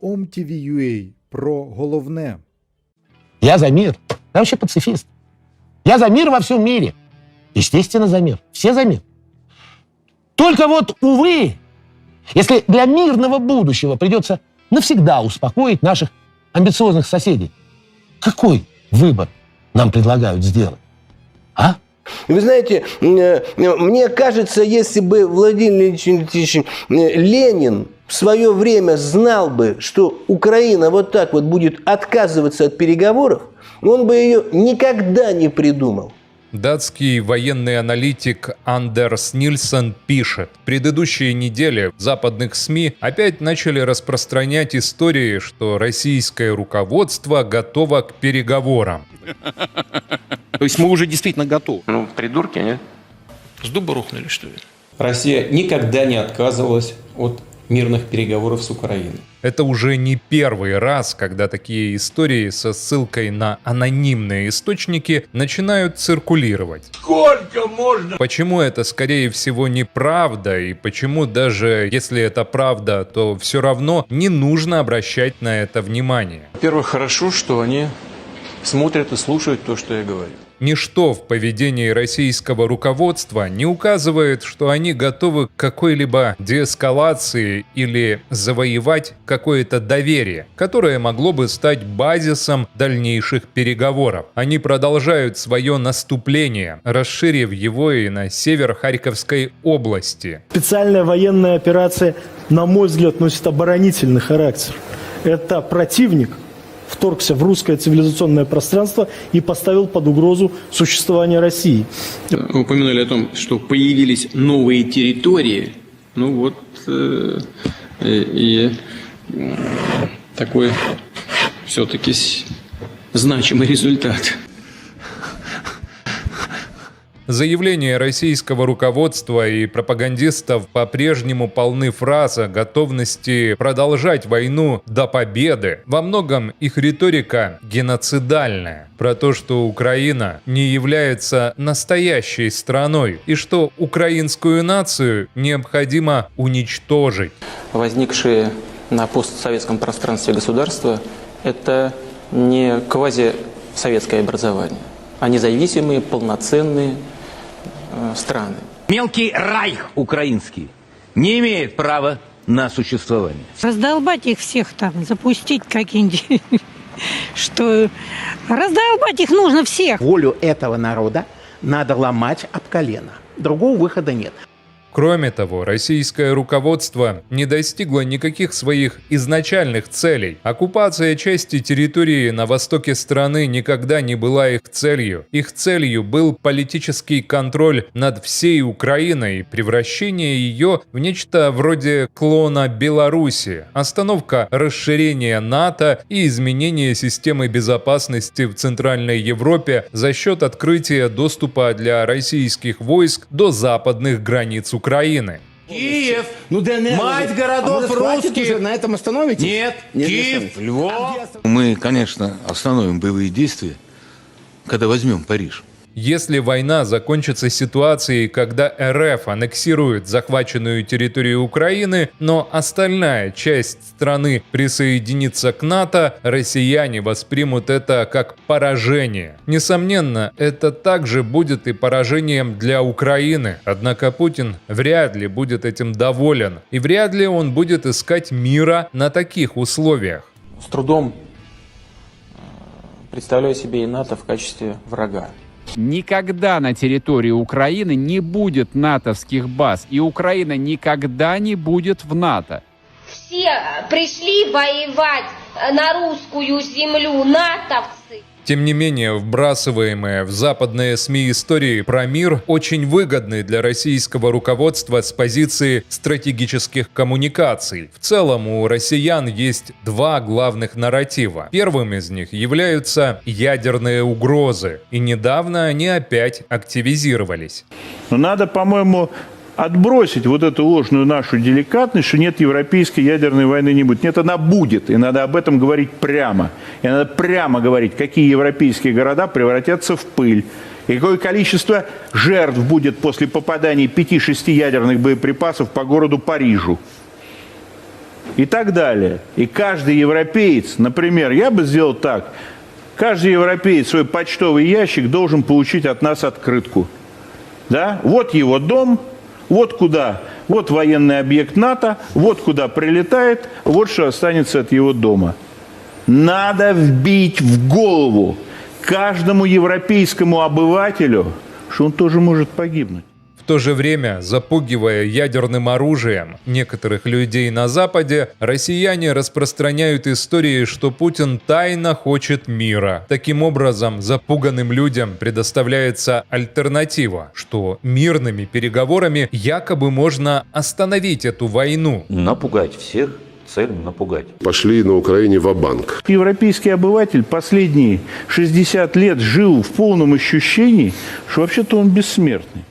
OMTV.ua про головне. Я за мир. Я вообще пацифист. Я за мир во всем мире. Естественно, за мир. Все за мир. Только вот, увы, если для мирного будущего придется навсегда успокоить наших амбициозных соседей, какой выбор нам предлагают сделать? А? Вы знаете, э, мне кажется, если бы Владимир Ильич э, Ленин в свое время знал бы, что Украина вот так вот будет отказываться от переговоров, он бы ее никогда не придумал. Датский военный аналитик Андерс Нильсон пишет, предыдущие недели в западных СМИ опять начали распространять истории, что российское руководство готово к переговорам. То есть мы уже действительно готовы. Ну, придурки, нет? С дуба рухнули, что ли? Россия никогда не отказывалась от мирных переговоров с Украиной. Это уже не первый раз, когда такие истории со ссылкой на анонимные источники начинают циркулировать. Сколько можно? Почему это, скорее всего, неправда, и почему даже если это правда, то все равно не нужно обращать на это внимание? Во-первых, хорошо, что они смотрят и слушают то, что я говорю. Ничто в поведении российского руководства не указывает, что они готовы к какой-либо деэскалации или завоевать какое-то доверие, которое могло бы стать базисом дальнейших переговоров. Они продолжают свое наступление, расширив его и на север Харьковской области. Специальная военная операция, на мой взгляд, носит оборонительный характер. Это противник вторгся в русское цивилизационное пространство и поставил под угрозу существование России. Вы упомянули о том, что появились новые территории. Ну вот э, э, и э, такой все-таки значимый результат. Заявления российского руководства и пропагандистов по-прежнему полны фраз о готовности продолжать войну до победы. Во многом их риторика геноцидальная. Про то, что Украина не является настоящей страной и что украинскую нацию необходимо уничтожить. Возникшие на постсоветском пространстве государства – это не квазисоветское образование, а независимые, полноценные страны. Мелкий райх украинский не имеет права на существование. Раздолбать их всех там, запустить какие-нибудь, что раздолбать их нужно всех. Волю этого народа надо ломать об колено. Другого выхода нет. Кроме того, российское руководство не достигло никаких своих изначальных целей. Оккупация части территории на востоке страны никогда не была их целью. Их целью был политический контроль над всей Украиной и превращение ее в нечто вроде клона Беларуси, остановка расширения НАТО и изменение системы безопасности в Центральной Европе за счет открытия доступа для российских войск до западных границ Украины. Украины. Киев, Ну, ДНР мать уже- городов а может, хватит русских. уже, на этом остановитесь? Нет, Нет, не Киев. Львов. Мы, конечно, остановим боевые действия, когда возьмем Париж. Если война закончится ситуацией, когда РФ аннексирует захваченную территорию Украины, но остальная часть страны присоединится к НАТО, россияне воспримут это как поражение. Несомненно, это также будет и поражением для Украины, однако Путин вряд ли будет этим доволен, и вряд ли он будет искать мира на таких условиях. С трудом э, представляю себе и НАТО в качестве врага. Никогда на территории Украины не будет натовских баз, и Украина никогда не будет в НАТО. Все пришли воевать на русскую землю, натовцы. Тем не менее, вбрасываемые в западные СМИ истории про мир очень выгодны для российского руководства с позиции стратегических коммуникаций. В целом у россиян есть два главных нарратива. Первым из них являются ядерные угрозы, и недавно они опять активизировались. Но надо, по-моему, отбросить вот эту ложную нашу деликатность, что нет европейской ядерной войны не будет. Нет, она будет, и надо об этом говорить прямо. И надо прямо говорить, какие европейские города превратятся в пыль, и какое количество жертв будет после попадания 5-6 ядерных боеприпасов по городу Парижу. и так далее. И каждый европеец, например, я бы сделал так, каждый европеец свой почтовый ящик должен получить от нас открытку. Да? Вот его дом, вот куда, вот военный объект НАТО, вот куда прилетает, вот что останется от его дома. Надо вбить в голову каждому европейскому обывателю, что он тоже может погибнуть. В то же время, запугивая ядерным оружием некоторых людей на Западе, россияне распространяют истории, что Путин тайно хочет мира. Таким образом, запуганным людям предоставляется альтернатива, что мирными переговорами якобы можно остановить эту войну. Напугать всех, цель напугать. Пошли на Украине в банк Европейский обыватель последние 60 лет жил в полном ощущении, что вообще-то он бессмертный.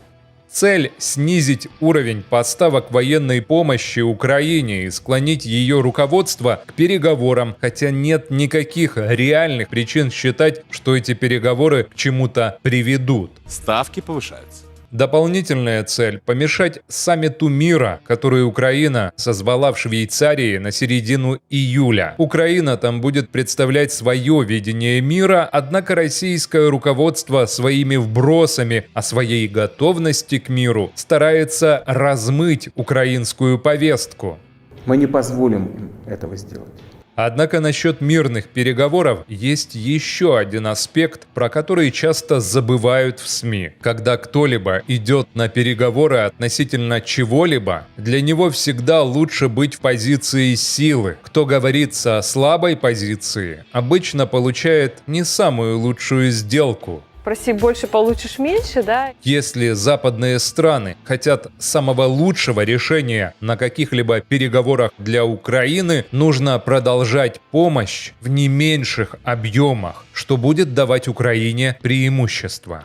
Цель – снизить уровень поставок военной помощи Украине и склонить ее руководство к переговорам, хотя нет никаких реальных причин считать, что эти переговоры к чему-то приведут. Ставки повышаются. Дополнительная цель – помешать саммиту мира, который Украина созвала в Швейцарии на середину июля. Украина там будет представлять свое видение мира, однако российское руководство своими вбросами о своей готовности к миру старается размыть украинскую повестку. Мы не позволим им этого сделать. Однако насчет мирных переговоров есть еще один аспект, про который часто забывают в СМИ. Когда кто-либо идет на переговоры относительно чего-либо, для него всегда лучше быть в позиции силы. Кто говорит со слабой позиции, обычно получает не самую лучшую сделку. Проси больше, получишь меньше, да? Если западные страны хотят самого лучшего решения на каких-либо переговорах для Украины, нужно продолжать помощь в не меньших объемах, что будет давать Украине преимущество.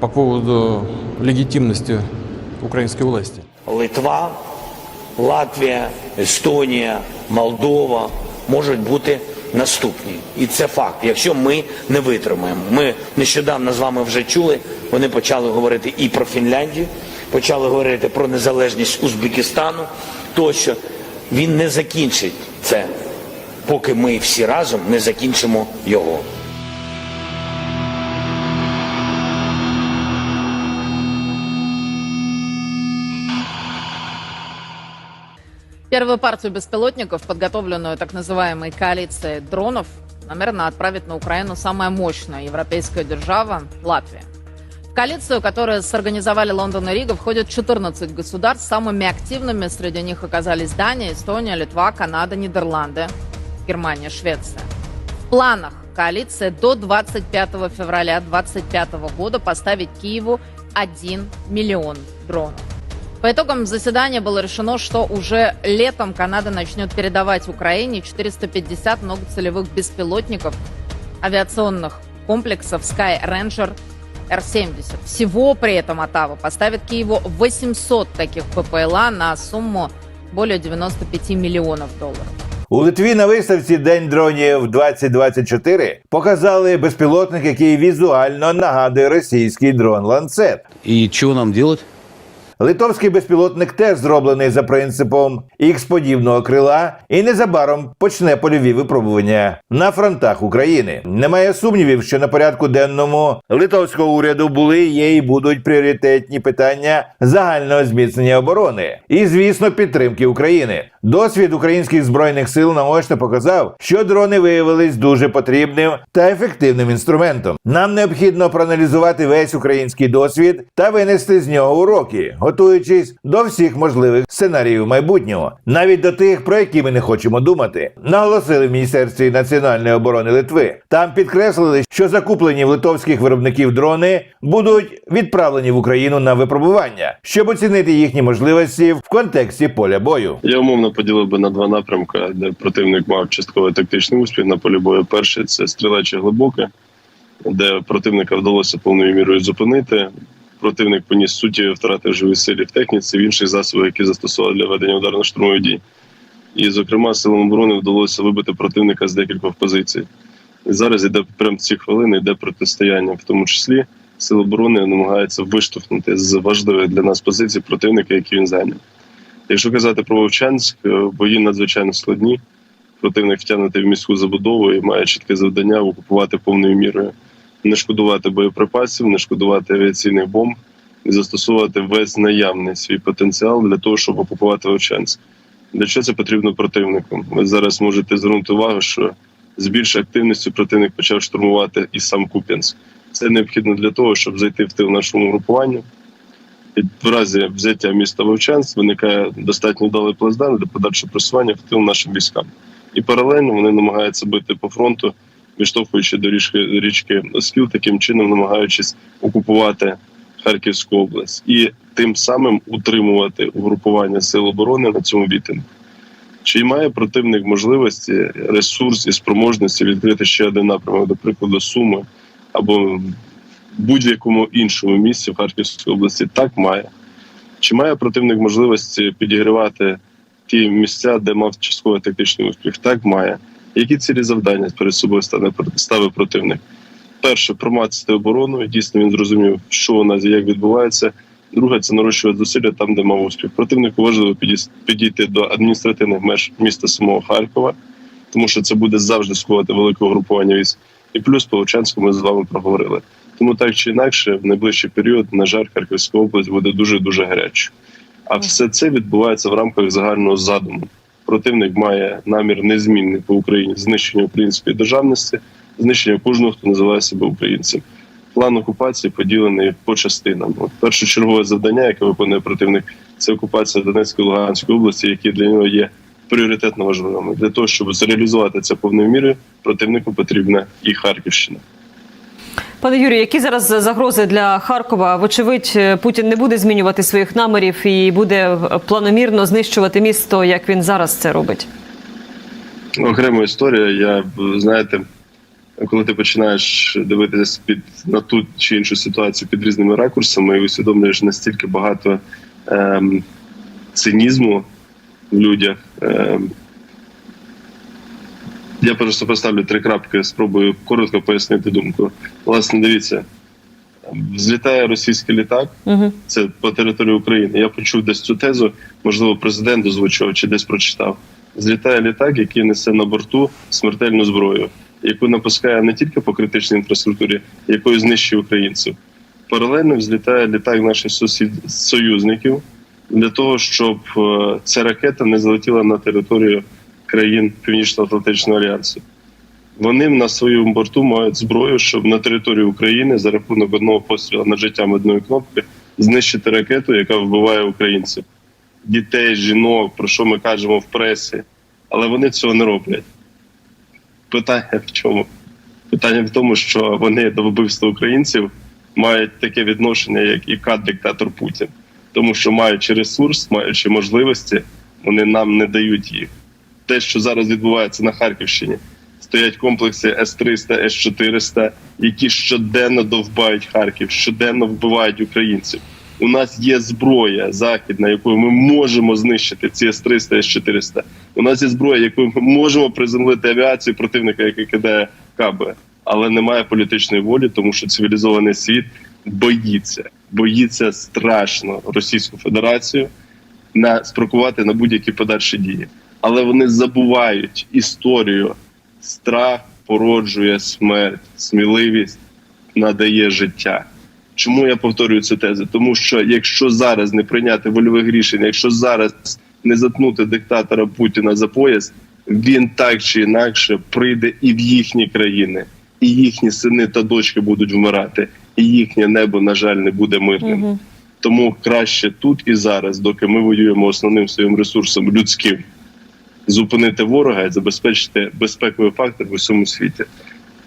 По поводу легитимности украинской власти. Литва, Латвія, Естонія, Молдова можуть бути наступні. І це факт. Якщо ми не витримаємо. Ми нещодавно з вами вже чули, вони почали говорити і про Фінляндію, почали говорити про незалежність Узбекистану, тощо він не закінчить це, поки ми всі разом не закінчимо його. Первую партию беспилотников, подготовленную так называемой коалицией дронов, намерена отправить на Украину самая мощная европейская держава – Латвия. В коалицию, которую сорганизовали Лондон и Рига, входят 14 государств. Самыми активными среди них оказались Дания, Эстония, Литва, Канада, Нидерланды, Германия, Швеция. В планах коалиции до 25 февраля 2025 года поставить Киеву 1 миллион дронов. По итогам заседания было решено, что уже летом Канада начнет передавать Украине 450 многоцелевых беспилотников авиационных комплексов Sky Ranger Р-70. Всего при этом Оттава поставит Киеву 800 таких ППЛА на сумму более 95 миллионов долларов. У Литві на виставці День дронів 2024 показали безпілотник, який візуально нагадує російський дрон Ланцет. И чего нам делать? Литовський безпілотник теж зроблений за принципом ікс-подібного крила і незабаром почне польові випробування на фронтах України. Немає сумнівів, що на порядку денному литовського уряду були, є і будуть пріоритетні питання загального зміцнення оборони і, звісно, підтримки України. Досвід українських збройних сил наочно показав, що дрони виявились дуже потрібним та ефективним інструментом. Нам необхідно проаналізувати весь український досвід та винести з нього уроки, готуючись до всіх можливих сценаріїв майбутнього, навіть до тих, про які ми не хочемо думати. Наголосили в Міністерстві національної оборони Литви. Там підкреслили, що закуплені в литовських виробників дрони будуть відправлені в Україну на випробування, щоб оцінити їхні можливості в контексті поля бою. Я умовно поділив би на два напрямки, де противник мав частковий тактичний успіх на полі бою. Перший це стрілече глибоке, де противника вдалося повною мірою зупинити. Противник поніс суттєві втрати в живій силі в техніці, в інших засобах, які застосували для ведення ударно-штурмових дій. І, зокрема, силам оборони вдалося вибити противника з декількох позицій. І зараз іде прямо ці хвилини, йде протистояння, в тому числі сили оборони намагаються виштовхнути з важливих для нас позицій противника, які він зайняв. Якщо казати про Вовчанськ, е, бої надзвичайно складні. Противник втягнутий в міську забудову і має чітке завдання окупувати повною мірою, не шкодувати боєприпасів, не шкодувати авіаційних бомб і застосовувати весь наявний свій потенціал для того, щоб окупувати Вовчанськ. Для чого це потрібно противнику? Ви зараз можете звернути увагу, що з більшою активністю противник почав штурмувати і сам Куп'янськ. Це необхідно для того, щоб зайти в тил нашому групуванню. В разі взяття міста Вовчанськ виникає достатньо вдалий плацдарм для подальшого просування в тил нашим військам. І паралельно вони намагаються бити по фронту, відштовхуючи до річки, річки Оскіл, таким чином намагаючись окупувати Харківську область і тим самим утримувати угрупування сил оборони на цьому відтинку. Чи має противник можливості, ресурс і спроможності відкрити ще один напрямок, до прикладу, Суми або будь-якому іншому місці в Харківській області? Так має. Чи має противник можливості підігрівати ті місця, де мав частковий тактичний успіх? Так має. Які цілі завдання перед собою стане ставив противник? Перше, промацати оборону. Дійсно, він зрозумів, що у нас і як відбувається. Друге, це нарощувати зусилля там, де мав успіх. Противнику важливо підійти до адміністративних меж міста самого Харкова, тому що це буде завжди сховати велике угрупування військ. І плюс по Лучанську ми з вами проговорили. Тому так чи інакше, в найближчий період, на жаль, Харківська область буде дуже дуже гарячою. А все це відбувається в рамках загального задуму. Противник має намір незмінний по Україні знищення української державності, знищення кожного, хто називає себе українцем. План окупації поділений по частинам. От першочергове завдання, яке виконує противник, це окупація Донецької Луганської області, які для нього є пріоритетно важливими. Для того, щоб зреалізувати це повною мірою, противнику потрібна і Харківщина. Пане Юрію, які зараз загрози для Харкова? Вочевидь, Путін не буде змінювати своїх намірів і буде планомірно знищувати місто, як він зараз це робить. окрема історія. Я знаєте, коли ти починаєш дивитися під на ту чи іншу ситуацію під різними ракурсами, і усвідомлюєш настільки багато ем, цинізму в людях. Ем, я просто поставлю три крапки, спробую коротко пояснити думку. Власне, дивіться, взлітає російський літак, Угу. це по території України. Я почув десь цю тезу, можливо, президент озвучував чи десь прочитав. Злітає літак, який несе на борту смертельну зброю, яку напускає не тільки по критичній інфраструктурі, якою знищує українців. Паралельно взлітає літак наших сусід союзників для того, щоб е, ця ракета не залетіла на територію країн Північно-Атлантичного альянсу. Вони на своєму борту мають зброю, щоб на території України за рахунок одного пострілу над життям одної кнопки знищити ракету, яка вбиває українців, дітей, жінок, про що ми кажемо в пресі. Але вони цього не роблять. Питання в чому? Питання в тому, що вони до вбивства українців мають таке відношення, як і кат диктатор Путін, тому що маючи ресурс, маючи можливості, вони нам не дають їх. Те, що зараз відбувається на Харківщині, стоять комплекси С-300, С-400, які щоденно довбають Харків, щоденно вбивають українців. У нас є зброя західна, якою ми можемо знищити ці С-300, С-400. У нас є зброя, якою ми можемо приземлити авіацію противника, який кидає каби. Але немає політичної волі, тому що цивілізований світ боїться, боїться страшно Російську Федерацію на спрокувати на будь-які подальші дії. Але вони забувають історію. Страх породжує смерть, сміливість надає життя. Чому я повторюю цю тезу? Тому що якщо зараз не прийняти вольових рішень, якщо зараз не заткнути диктатора Путіна за пояс, він так чи інакше прийде і в їхні країни, і їхні сини та дочки будуть вмирати, і їхнє небо, на жаль, не буде мирним. Угу. Тому краще тут і зараз, доки ми воюємо основним своїм ресурсом людським, зупинити ворога і забезпечити безпековий фактор в усьому світі.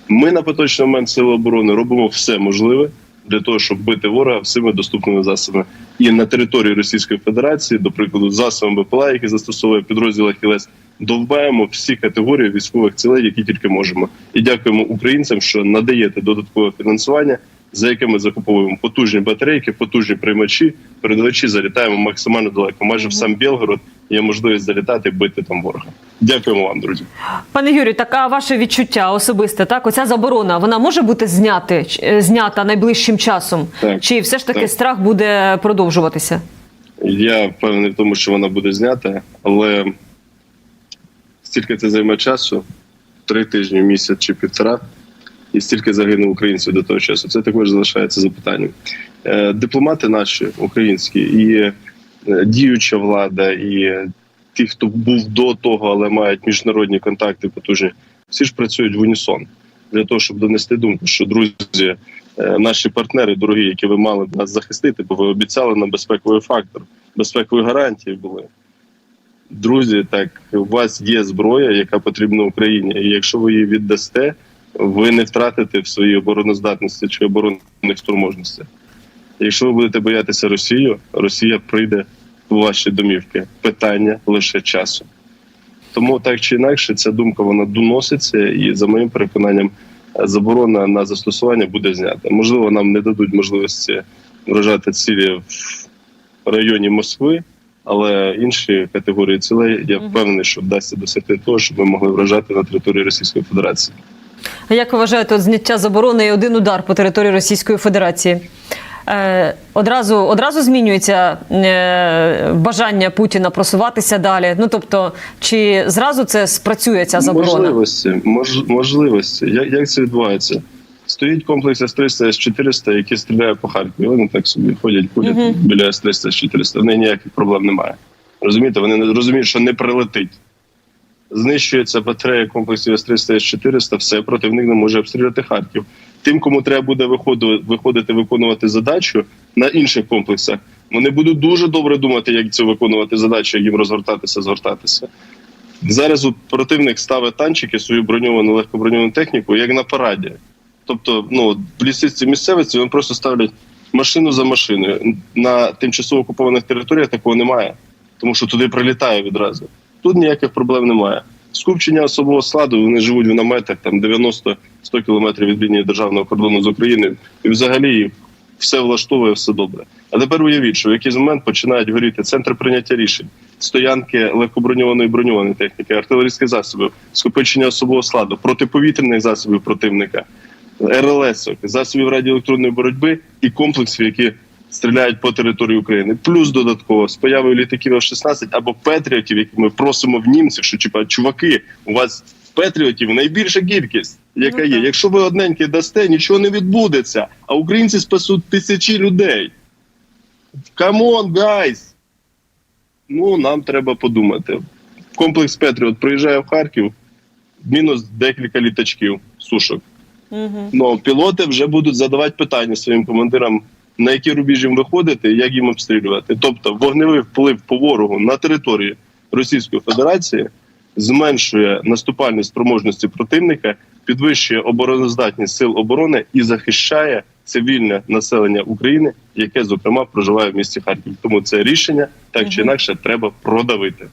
Ми на поточний момент сили оборони робимо все можливе для того, щоб бити ворога всіми доступними засобами. І на території Російської Федерації, до прикладу, засобами БПЛА, які застосовує підрозділ Ахілес, довбаємо всі категорії військових цілей, які тільки можемо. І дякуємо українцям, що надаєте додаткове фінансування, за яке ми закуповуємо потужні батарейки, потужні приймачі. Передавачі залітаємо максимально далеко. Майже в сам Білгород є можливість залітати, і бити там ворога. Дякуємо вам, друзі. Пане Юрію, так а ваше відчуття особисте, так? Оця заборона, вона може бути зняти, е, знята найближчим часом? Так. Чи все ж таки Так. страх буде продовжуватися? Я впевнений в тому, що вона буде знята, але стільки це займе часу три тижні, місяць чи півтора, і стільки загине українців до того часу. Це також залишається запитанням. Е, Дипломати наші українські і е, діюча влада, і ті, хто був до того, але мають міжнародні контакти потужні, всі ж працюють в унісон для того, щоб донести думку, що друзі, е, наші партнери, дорогі, які ви мали б нас захистити, бо ви обіцяли нам безпековий фактор, безпекові гарантії були. Друзі, так у вас є зброя, яка потрібна Україні, і якщо ви її віддасте, ви не втратите в своїй обороноздатності чи оборонних спроможностях. Якщо ви будете боятися Росію, Росія прийде у ваші домівки. Питання лише часу. Тому так чи інакше, ця думка вона доноситься, і за моїм переконанням, заборона на застосування буде знята. Можливо, нам не дадуть можливості вражати цілі в районі Москви, але інші категорії цілей я впевнений, що вдасться досягти того, щоб ми могли вражати на території Російської Федерації. Як ви вважаєте, от зняття заборони і один удар по території Російської Федерації? Е, одразу, одразу змінюється е, бажання Путіна просуватися далі. Ну тобто, чи зразу це спрацює ця заборона? Можливості, мож, можливості. Як, як це відбувається? Стоїть комплекс С-300, С-400, який стріляє по Харкові. Вони так собі ходять, ходять Мгм. біля С-300, С-400. В них ніяких проблем немає. Розумієте, вони не розуміють, що не прилетить. Знищується батарея комплексів С-300, С-400, все, противник не може обстріляти Харків. Тим, кому треба буде виходити, виходити виконувати задачу на інших комплексах, вони будуть дуже добре думати, як це виконувати задачу, їм розгортатися, згортатися. Зараз от противник ставить танчики, свою броньовану легкоброньовану техніку, як на параді. Тобто, ну, в лісисті місцевості вони просто ставлять машину за машиною. На тимчасово окупованих територіях такого немає, тому що туди прилітає відразу. Тут ніяких проблем немає. Скупчення особового складу, вони живуть в наметах там 90-100 кілометрів від лінії державного кордону з Україною, і взагалі все влаштовує, все добре. А тепер уявіть, що в якийсь момент починають горіти центри прийняття рішень, стоянки легкоброньованої броньованої техніки, артилерійських засобів, скопичення особового складу, протиповітряних засобів противника, РЛС, засобів радіоелектронної боротьби і комплексів, які стріляють по території України. Плюс додатково з появою літаків F-16 або Петріотів, які ми просимо в німців, що типа чуваки, у вас Петріотів найбільша кількість, яка є. Якщо ви одненький дасте, нічого не відбудеться. А українці спасуть тисячі людей. Камон, гайс! Ну, нам треба подумати. Комплекс Петріот приїжджає в Харків, мінус декілька літачків, сушок. Угу. Ну, пілоти вже будуть задавати питання своїм командирам, на які рубіж їм виходити, як їм обстрілювати. Тобто вогневий вплив по ворогу на території Російської Федерації зменшує наступальні спроможності противника, підвищує обороноздатність сил оборони і захищає цивільне населення України, яке зокрема проживає в місті Харків. Тому це рішення так чи інакше треба продавити.